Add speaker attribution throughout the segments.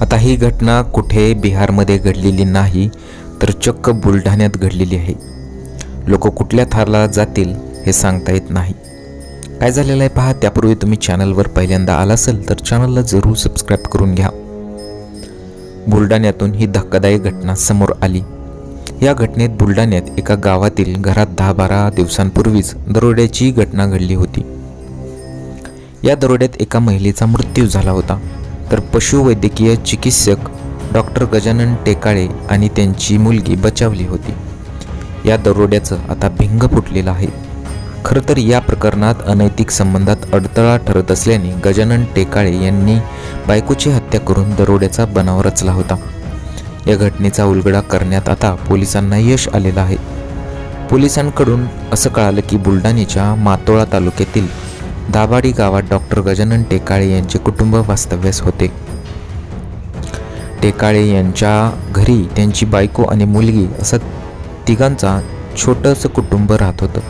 Speaker 1: आता ही घटना कुठे बिहारमध्ये घडलेली नाही तर चक्क बुलढाण्यात घडलेली आहे. लोक कुठल्या थारला जातील हे सांगता येत नाही. काय झालेलं आहे पहा त्यापूर्वी तुम्ही चॅनलवर पहिल्यांदा आला असेल तर चॅनलला जरूर सबस्क्राईब करून घ्या. बुलढाण्यातून ही धक्कादायक घटना समोर आली. या घटनेत बुलढाण्यात एका गावातील घरात दहा बारा दिवसांपूर्वीच दरोड्याची घटना घडली होती. या दरोड्यात एका महिलेचा मृत्यू झाला होता. तर पशुवैद्यकीय चिकित्सक डॉक्टर गजानन टेकाळे आणि त्यांची मुलगी बचावली होती. या दरोड्याचं आता भिंग फुटलेलं आहे. खरं तर या प्रकरणात अनैतिक संबंधात अडथळा ठरत असल्याने गजानन टेकाळे यांनी बायकोची हत्या करून दरोड्याचा बनाव रचला होता. या घटनेचा उलगडा करण्यात आता पोलिसांना यश आलेलं आहे. पोलिसांकडून असं कळालं की बुलढाण्याच्या मातोळा तालुक्यातील दाभाडी गावात डॉक्टर गजानन टेकाळे यांचे कुटुंब वास्तव्यास होते. टेकाळे यांच्या घरी त्यांची बायको आणि मुलगी असं तिघांचा छोटंसं कुटुंब राहत होतं.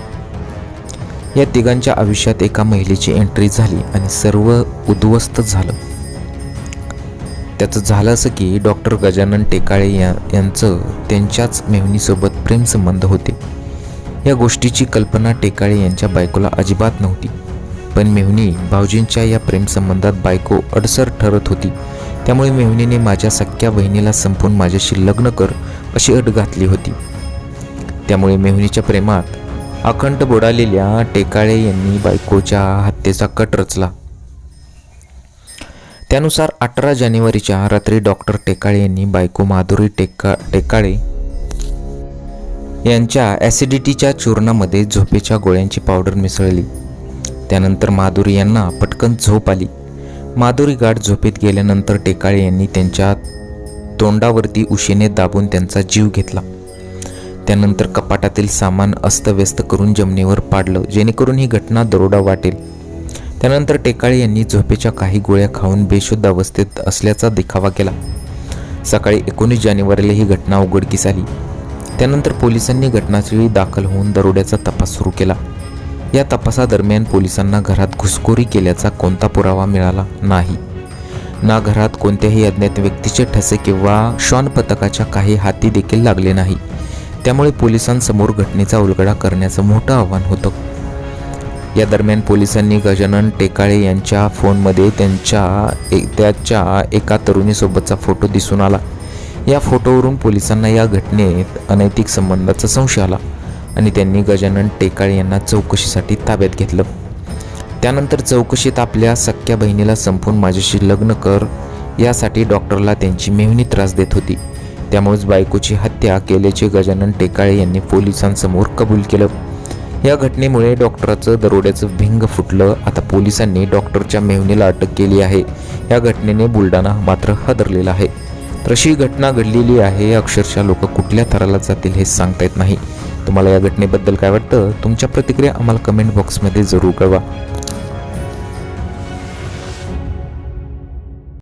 Speaker 1: या तिघांच्या आयुष्यात एका महिलेची एंट्री झाली आणि सर्व उद्ध्वस्त झालं. त्याचं झालं असं की डॉक्टर गजानन टेकाळे या यांचं त्यांच्याच मेहनीसोबत प्रेमसंबंध होते. या गोष्टीची कल्पना टेकाळे यांच्या बायकोला अजिबात नव्हती. पण मेहुणी भाऊजींच्या या प्रेमसंबंधात बायको अडसर ठरत होती. त्यामुळे मेहुणीने माझ्या सख्या बहिणीला संपून माझ्याशी लग्न कर अशी अट घातली होती. त्यामुळे मेहुणीच्या प्रेमात अखंड बुडालेल्या टेकाळे यांनी बायकोच्या हत्येचा कट रचला. त्यानुसार अठरा जानेवारीच्या रात्री डॉक्टर टेकाळे यांनी बायको माधुरी टेका टेकाळे यांच्या ॲसिडिटीच्या चूर्णामध्ये झोपेच्या गोळ्यांची पावडर मिसळली. त्यानंतर माधुरी यांना पटकन झोप आली. माधुरी गाठ झोपेत गेल्यानंतर टेकाळे यांनी त्यांच्या तोंडावरती उशीने दाबून त्यांचा जीव घेतला. त्यानंतर कपाटातील सामान अस्तव्यस्त करून जमिनीवर पाडलं जेणेकरून ही घटना दरोडा वाटेल. त्यानंतर टेकाळे यांनी झोपेच्या काही गोळ्या खाऊन बेशुद्ध अवस्थेत असल्याचा दिखावा केला. सकाळी एकोणीस जानेवारीला ही घटना उघडकीस आली. त्यानंतर पोलिसांनी घटनास्थळी दाखल होऊन दरोड्याचा तपास सुरू केला. या तपासादरम्यान पोलिसांना घरात घुसखोरी केल्याचा कोणता पुरावा मिळाला नाही. ना घरात कोणत्याही अज्ञात व्यक्तीचे ठसे किंवा श्वान पथकाच्या काही हाती देखील लागले नाही. त्यामुळे पोलिसांसमोर घटनेचा उलगडा करण्याचं मोठं आव्हान होतं. या दरम्यान पोलिसांनी गजानन टेकाळे यांच्या फोनमध्ये त्यांच्या ए- त्याच्या एका तरुणीसोबतचा फोटो दिसून आला. या फोटोवरून पोलिसांना या घटनेत अनैतिक संबंधाचा संशय आला. आणि त्यांनी गजानन टेकाळे यांना चौकशीसाठी ताब्यात घेतलं. त्यानंतर चौकशीत आपल्या सख्या बहिणीला संपून माझ्याशी लग्न कर यासाठी डॉक्टरला त्यांची मेहनी त्रास देत होती. त्यामुळेच बायकोची हत्या केल्याचे गजानन टेकाळे यांनी पोलिसांसमोर कबूल केलं. या घटनेमुळे डॉक्टराचं दरोड्याचं भिंग फुटलं. आता पोलिसांनी डॉक्टरच्या मेहनीला अटक केली आहे. या घटनेने बुलढाणा मात्र हादरलेला आहे. तर अशी घटना घडलेली आहे अक्षरशः लोक कुठल्या थराला जातील हे सांगता येत नाही. तुम्हाला या घटनेबद्दल काय वाटतं? तुमच्या प्रतिक्रिया आम्हाला कमेंट बॉक्समध्ये जरूर कळवा.